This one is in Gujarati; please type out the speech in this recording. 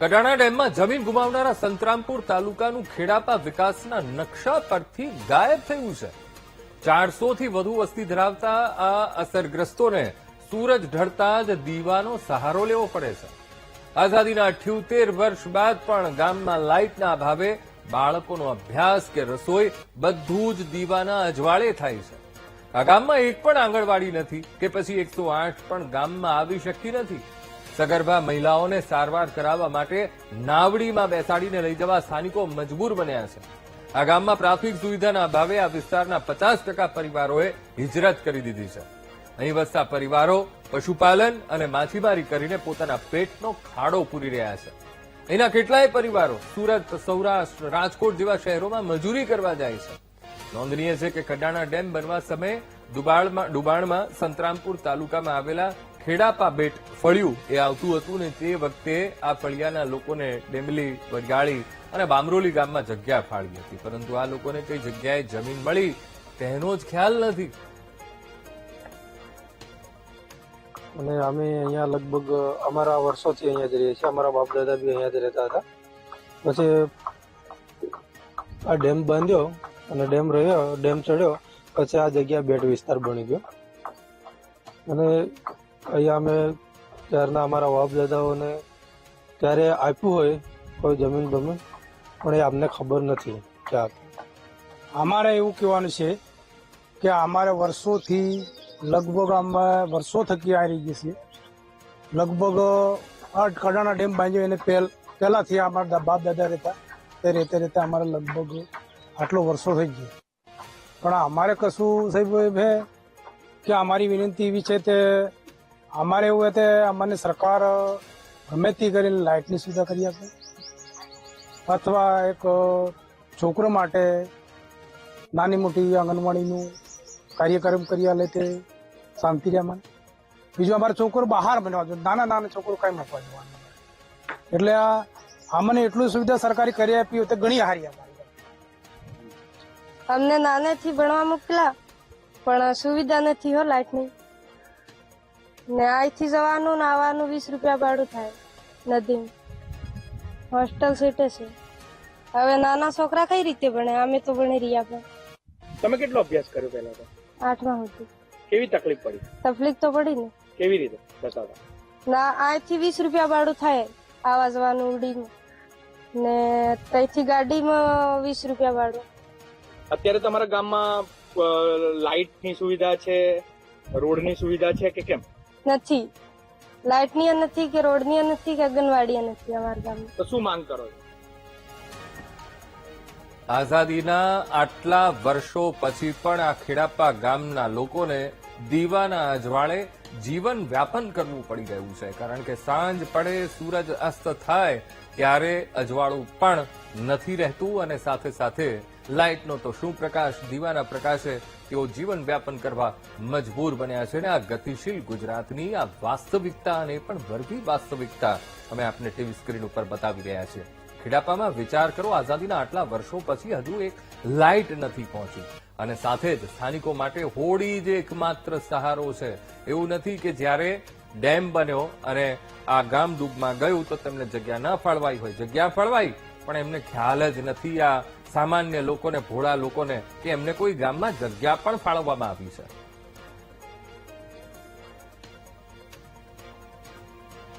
કડાણા ડેમમાં જમીન ગુમાવનારા સંતરામપુર તાલુકાનું ખેડાપા વિકાસના નકશા પરથી ગાયબ થયું છે. ચારસોથી વધુ વસ્તી ધરાવતા આ અસરગ્રસ્તોને સૂરજ ઢળતા જ દીવાનો સહારો લેવો પડે છે. આઝાદીના અઠ્યોતેર વર્ષ બાદ પણ ગામમાં લાઇટના અભાવે બાળકોનો અભ્યાસ કે રસોઈ બધું જ દીવાના અજવાળે થાય છે. આ ગામમાં એક પણ આંગણવાડી નથી કે પછી એકસો આઠ પણ ગામમાં આવી શકતી નથી. સગર્ભા મહિલાઓને સારવાર કરાવવા માટે નાવડીમાં બેસાડીને લઈ જવા સ્થાનિકો મજબૂર બન્યા છે. આ ગામમાં પ્રાથમિક સુવિધાના અભાવે આ વિસ્તારના પચાસ ટકા પરિવારોએ હિજરત કરી દીધી છે. અહીં વસતા પરિવારો પશુપાલન અને માછીમારી કરીને પોતાના પેટનો ખાડો પૂરી રહ્યા છે. અહીંના કેટલાય પરિવારો સુરત, સૌરાષ્ટ્ર, રાજકોટ જેવા શહેરોમાં મજૂરી કરવા જાય છે. નોંધનીય છે કે કડાણા ડેમ બનવા સમયે ડુબાણમાં સંતરામપુર તાલુકામાં આવેલા ખેડાપા બેટ ફળિયું એ આવતું હતું ને તે વખતે આ ફળિયાના લોકોને ડેમલી વડગાળી અને બામરોલી ગામમાં જગ્યા ફાળી હતી. પરંતુ આ લોકોને કઈ જગ્યાએ જમીન મળી તેનો જ ખ્યાલ નથી. અને અમે અહીંયા લગભગ અમારા વર્ષોથી અહીંયા જ રહીએ છીએ. અમારા બાપ દાદા બી અહીંયા જ રહેતા હતા. પછી આ ડેમ બાંધ્યો અને ડેમ રહ્યો, ડેમ ચડ્યો. પછી આ જગ્યા બેટ વિસ્તાર બની ગયો. અને અહીંયા અમે ત્યારના અમારા બાપ દાદાઓને ત્યારે આપ્યું હોય, કોઈ જમીન બમીન પણ એ અમને ખબર નથી કે અમારે એવું કહેવાનું છે કે અમારે વર્ષોથી લગભગ અમે વર્ષો થકી આવી રહી છીએ. લગભગ આઠ કડાણા ડેમ બાંધ્યો એને પહેલ, પહેલાંથી અમારા બાપ દાદા રહેતા, તે રહેતા રહેતા અમારે લગભગ આટલો વર્ષો થઈ ગયો. પણ અમારે કશું સાહેબ છે કે અમારી વિનંતી એવી છે તે અમારે એવું તે અમને સરકાર ગમે તે કરીને લાઇટની સુવિધા કરી આપે. અથવા એક છોકરો માટે નાની મોટી આંગણવાડીનું કાર્યક્રમ કરી આલે તે શાંતિ રહે મને બીજું અમારો છોકરો બહાર બનવા જોઈએ નાના નાના છોકરો કાંઈ મૂકવા જવાનું એટલે આ, અમને એટલું સુવિધા સરકારી કરી આપી હોય તો ઘણી હારી અમારી અમને નાનેથી ભણવા મોકલા, પણ સુવિધા નથી હો લાઇટની. ને અહીંથી જવાનું ને આવવાનું વીસ રૂપિયા ભાડું થાય નદીમાં હોસ્ટેલ સીટે છે. હવે નાના છોકરા કઈ રીતે ભણે? અમે તો ભણી રહ્યા પણ. તમે કેટલો અભ્યાસ કર્યો પહેલા તો? આઠમા સુધી. કેવી તકલીફ પડી? તકલીફ તો પડી ને. કેવી રીતે? બતાવો. ના અહીંથી વીસ રૂપિયા ભાડું થાય આવવા જવાનું ઉડીમાં ને ત્યાંથી ગાડીમાં વીસ રૂપિયા ભાડું. અત્યારે તમારા ગામમાં લાઇટની સુવિધા છે રોડની સુવિધા છે કે કેમ? નથી. લાઇટની નથી કે રોડની નથી કે આંગણવાડી નથી અમારા ગામમાં. તો શું માંગ કરો આઝાદીના આટલા વર્ષો પછી પણ આ ખેડાપા ગામના લોકોને દીવાના અજવાળે જીવન વ્યાપન કરવું પડી ગયું છે. કારણ કે સાંજ પડે સૂરજ અસ્ત થાય ત્યારે અજવાળું પણ નથી રહેતું અને સાથે સાથે લાઇટનો તો શું પ્રકાશ, દીવાના પ્રકાશે તેઓ જીવન વ્યાપન કરવા મજબૂર બન્યા છે અને આ ગતિશીલ ગુજરાતની આ વાસ્તવિકતા અને પણ વર્ગી વાસ્તવિકતા અમે આપને ટીવી સ્ક્રીન ઉપર બતાવી રહ્યા છીએ. ખેડાપામાં વિચાર કરો, આઝાદીના આટલા વર્ષો પછી હજુ એક લાઇટ નથી પહોંચી. અને સાથે જ સ્થાનિકો માટે હોળી જ એકમાત્ર સહારો છે. એવું નથી કે જ્યારે ડેમ બન્યો અને આ ગામ ડૂબમાં ગયું તો તેમને જગ્યા ન ફાળવાઈ હોય. જગ્યા ફાળવાઈ, પણ એમને ખ્યાલ જ નથી આ સામાન્ય લોકોને ભોળા લોકોને કે એમને કોઈ ગામમાં જગ્યા પણ ફાળવવામાં આવી છે.